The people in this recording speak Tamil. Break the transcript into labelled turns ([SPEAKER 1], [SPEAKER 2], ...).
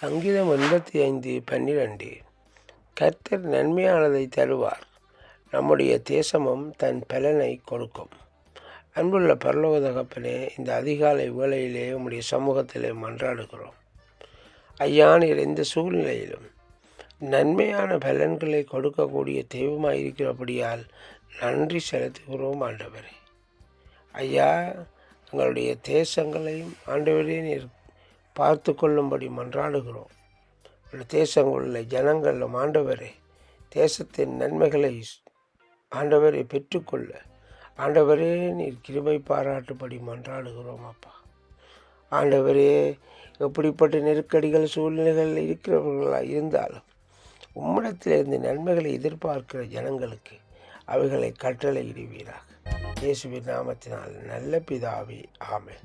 [SPEAKER 1] சங்கீதம் எண்பத்தி ஐந்து பன்னிரண்டு. கர்த்தர் நன்மையானதை தருவார். நம்முடைய தேசமும் தன் பலனை கொடுக்கும். அன்புள்ள பரலோக தகப்பனே இந்த அதிகாலை வேளையிலே உம்முடைய சமூகத்திலே மன்றாடுகிறோம். ஐயானீர் எந்த சூழ்நிலையிலும் நன்மையான பலன்களை கொடுக்கக்கூடிய தெய்வமாக இருக்கிறபடியால் நன்றி செலுத்துகிறோம் ஆண்டவரே. ஐயா எங்களுடைய தேசங்களையும் ஆண்டவரே நீர் பார்த்து கொள்ளும்படி மன்றாடுகிறோம். தேசங்களில் ஜனங்களும் ஆண்டவரே தேசத்தின் நன்மைகளை ஆண்டவரை பெற்றுக்கொள்ள ஆண்டவரே நீர் கிருபை பாராட்டும்படி மன்றாடுகிறோம் அப்பா. ஆண்டவரே எப்படிப்பட்ட நெருக்கடிகள் சூழ்நிலைகள் இருக்கிறவர்களாக இருந்தாலும் உம்மிடத்திலிருந்து நன்மைகளை எதிர்பார்க்கிற ஜனங்களுக்கு அவைகளை கட்டளை இடுவீராக இயேசுவின் நாமத்தினால் நல்ல பிதாவே ஆமேன்.